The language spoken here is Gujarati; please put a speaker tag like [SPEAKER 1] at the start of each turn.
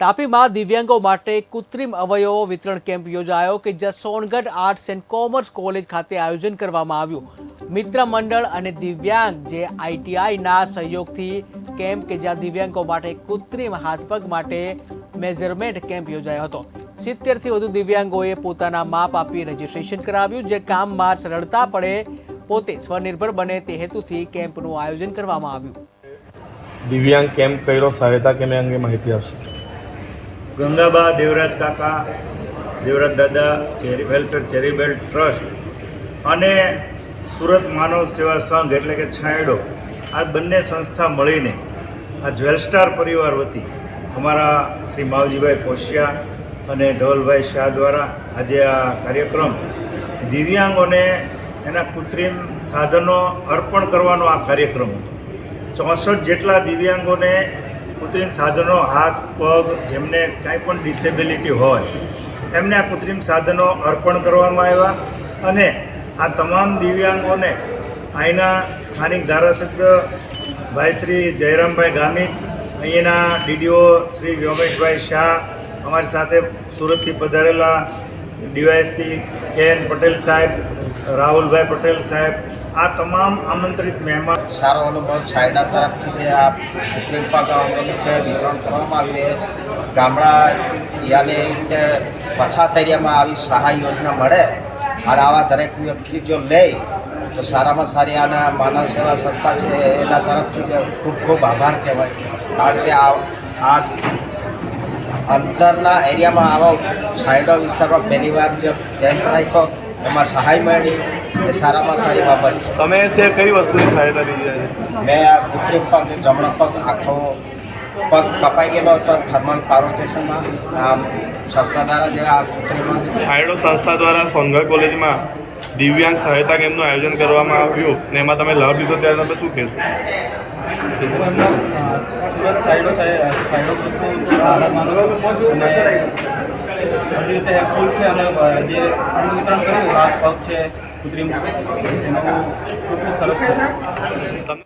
[SPEAKER 1] તાપીમાં દિવ્યાંગો માટે કૃત્રિમ અવયવો વિતરણ કેમ્પ યોજાયો કે જ્યાં Songadh arts and commerce college ખાતે આયોજન કરવામાં આવ્યું. મિત્ર મંડળ અને દિવ્યાંગ જે આઈટીઆઈના સહયોગથી કેમ્પ કે જ્યાં દિવ્યાંગો માટે કૃત્રિમ હાથપગ માટે મેઝરમેન્ટ કેમ્પ યોજાયો હતો. સિત્તેરથી વધુ દિવ્યાંગોએ પોતાના માપ આપી રજીસ્ટ્રેશન કરાવ્યું, જે કામમાં સરળતા પડે પોતે સ્વનિર્ભર બને તે હેતુથી કેમ્પનું આયોજન કરવામાં આવ્યું.
[SPEAKER 2] દિવ્યાંગ કેમ્પ કર્યો સહાયતા કેમ્પ અંગે માહિતી આપશે?
[SPEAKER 3] ગંગાબા, દેવરાજ કાકા, દેવરાજ દાદા, ચેરી વેલફેર ચેરિબેલ ટ્રસ્ટ અને સુરત માનવ સેવા સંઘ એટલે કે છાંયડો. આ બંને સંસ્થા મળીને આ જ્વેલસ્ટાર પરિવાર વતી અમારા શ્રી માવજીભાઈ કોશિયા અને ધવલભાઈ શાહ દ્વારા આજે આ કાર્યક્રમ દિવ્યાંગોને એના કૃત્રિમ સાધનો અર્પણ કરવાનો આ કાર્યક્રમ હતો. ચોસઠ જેટલા દિવ્યાંગોને કૃત્રિમ સાધનો, હાથ, પગ જેમને કાંઈ પણ ડિસેબિલિટી હોય, એમને આ કૃત્રિમ સાધનો અર્પણ કરવામાં આવ્યા અને આ તમામ દિવ્યાંગોને અહીંના સ્થાનિક ધારાસભ્ય ભાઈ શ્રી જયરામભાઈ ગામિત અહીંયાના ડીડીઓ શ્રી વ્યોમેશભાઈ શાહ, અમારી સાથે સુરતથી પધારેલા ડીવાયએસપી કે એન પટેલ સાહેબ, રાહુલભાઈ પટેલ સાહેબ આ તમામ આમંત્રિત મહેમાન
[SPEAKER 4] સારો અનુભવ છાયડા તરફથી જે આ કૃત્રિમ અંગેનું જે વિતરણ કરવામાં આવ્યું ગામડા યાને કે પછાત એરિયામાં આવી સહાય યોજના મળે અને આવા દરેક વ્યક્તિ જો લે, તો સારામાં સારી આના માનવ સેવા સંસ્થા છે એના તરફથી જે ખૂબ ખૂબ આભાર કહેવાય. કારણ કે આ અંદરના એરિયામાં આવો છાયડો વિસ્તારમાં પહેલી વાર જે કેમ્પ રાખ્યો એમાં સહાય મળી એ સારામાં સારી બાબત છે.
[SPEAKER 2] તમે છે કઈ વસ્તુની સહાયતા લીધી છે
[SPEAKER 4] મેં આ કૃત્રિમ પગ જમણો પગ આખો પગ કપાઈ ગયેલો હતો થર્મલ પાવર સ્ટેશનમાં. આ સંસ્થા દ્વારા જે આ કૃત્રિમ
[SPEAKER 2] છાયડો સંસ્થા દ્વારા સોનગઢ કોલેજમાં દિવ્યાંગ સહાયતા કેમ્પનું આયોજન કરવામાં આવ્યું ને એમાં તમે લાભ લીધો ત્યારે તમે શું કહેશો?
[SPEAKER 5] સાઈડો સાઈડો બધી રીતે હેલ્પફુલ છે, અને જે અન્ન વિતરણ કર્યું હાથ પગ છે કૃત્રિમ. ખૂબ સરસ છે.